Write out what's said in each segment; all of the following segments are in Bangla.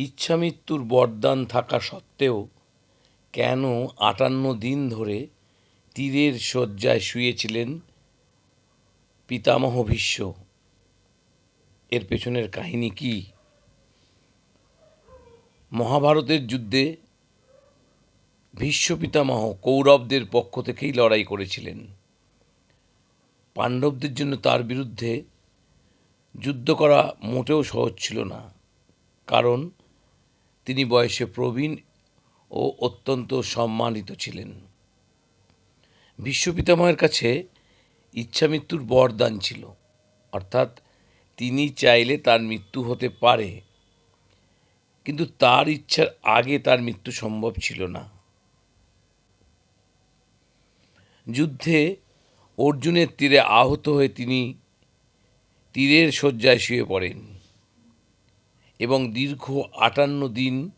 ইচ্ছামৃত্যুর বরদান থাকা সত্ত্বেও কেন আটান্ন দিন ধরে তীরের শয্যায় শুয়েছিলেন পিতামহ ভীষ্ম? এর পেছনের কাহিনী কি? মহাভারতের যুদ্ধে ভীষ্ম পিতামহ কৌরবদের পক্ষ থেকেই লড়াই করেছিলেন। পাণ্ডবদের জন্য তার বিরুদ্ধে যুদ্ধ করা মোটেও সহজ ছিল না। কারণ তিনি বয়সে প্রবীণ ও অত্যন্ত সম্মানিত ছিলেন। ভীষ্ম পিতামহের কাছে ইচ্ছামৃত্যুর বরদান ছিল, অর্থাৎ তিনি চাইলে তার মৃত্যু হতে পারে, কিন্তু তার ইচ্ছার আগে তার মৃত্যু সম্ভব ছিল না। যুদ্ধে অর্জুনের তীরে আহত হয়ে তিনি তীরের শয্যায় শুয়ে পড়েন। এবং দীর্ঘ আটান্ন দিন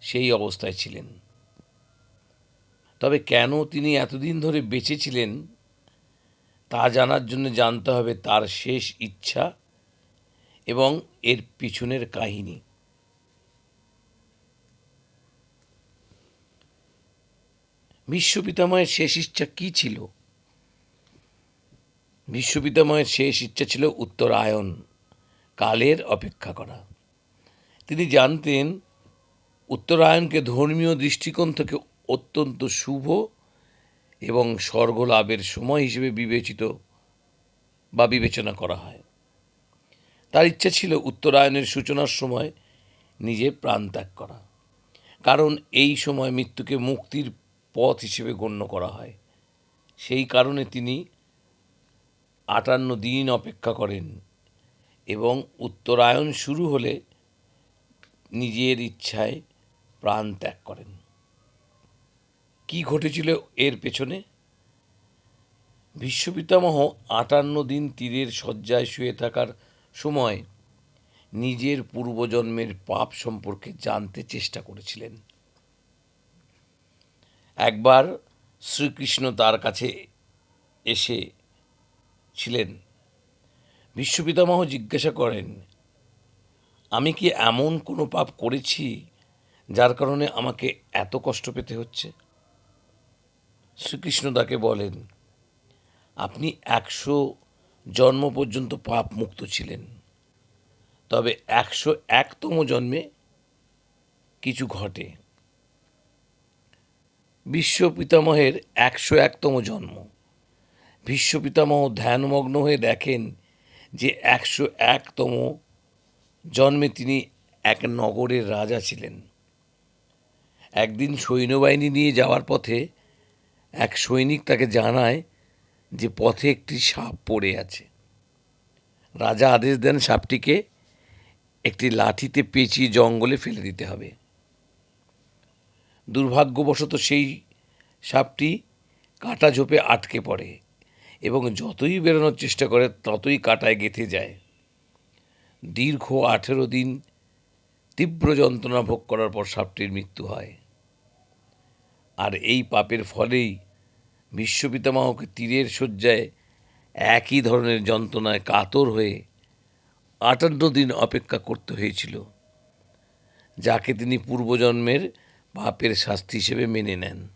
সেই অবস্থায় ছিলেন। তবে কেন তিনি এতদিন ধরে বেঁচে ছিলেন, তা জানার জন্য জানতে হবে তার শেষ ইচ্ছা এবং এর পিছনের কাহিনী। বিশ্ব পিতামহের শেষ ইচ্ছা কী ছিল? বিশ্ব পিতামহের শেষ ইচ্ছা ছিল উত্তরায়ণ, কালের অপেক্ষা করা। তিনি জানতেন, উত্তরায়ণকে ধর্মীয় দৃষ্টিকোণ থেকে অত্যন্ত শুভ এবং স্বর্গলাভের সময় হিসেবে বিবেচিত বা বিবেচনা করা হয়। তার ইচ্ছা ছিল উত্তরায়ণের সূচনার সময় নিজে প্রাণ ত্যাগ করা। কারণ এই সময় মৃত্যুকে মুক্তির পথ হিসেবে গণ্য করা হয়। সেই কারণে তিনি আটান্ন দিন অপেক্ষা করেন এবং উত্তরায়ণ শুরু হলে নিজের ইচ্ছায় প্রাণ ত্যাগ করেন। কি ঘটেছিল এর পেছনে? বিশ্বপিতামহ আটান্ন দিন তীরের শয্যায় শুয়ে থাকার সময় নিজের পূর্বজন্মের পাপ সম্পর্কে জানতে চেষ্টা করেছিলেন। একবার শ্রীকৃষ্ণ তার কাছে এসে ছিলেন। বিশ্বপিতামহ জিজ্ঞাসা করেন আমি কি এমন কোনো পাপ করেছি যার কারণে আমাকে এত কষ্ট পেতে হচ্ছে? শ্রীকৃষ্ণ তাকে বলেন, আপনি একশো জন্ম পর্যন্ত পাপ মুক্ত ছিলেন। তবে একশো একতম জন্মে কিছু ঘটে। বিশ্ব পিতামহের একশো একতম জন্ম। ভীষ্ম পিতামহ ধ্যানমগ্ন হয়ে দেখেন যে একশো একতম জন্মে তিনি এক নগরের রাজা ছিলেন। একদিন সৈন্যবাহিনী নিয়ে যাওয়ার পথে এক সৈনিক তাকে জানায় যে পথে একটি সাপ পড়ে আছে। রাজা আদেশ দেন সাপটিকে একটি লাঠিতে পেঁচিয়ে জঙ্গলে ফেলে দিতে হবে। দুর্ভাগ্যবশত সেই সাপটি কাটা ঝোপে আটকে পড়ে এবং যতই বেরোনোর চেষ্টা করে, ততই কাটায় গেঁথে যায়। দীর্ঘ আঠেরো দিন তীব্র যন্ত্রণা ভোগ করার পর সাপটির মৃত্যু হয়। আর এই পাপের ফলেই বিশ্বপিতামহকে তীরের শয্যায় একই ধরনের যন্ত্রণায় কাতর হয়ে আটান্ন দিন অপেক্ষা করতে হয়েছিল, যাকে তিনি পূর্বজন্মের পাপের শাস্তি হিসেবে মেনে নেন।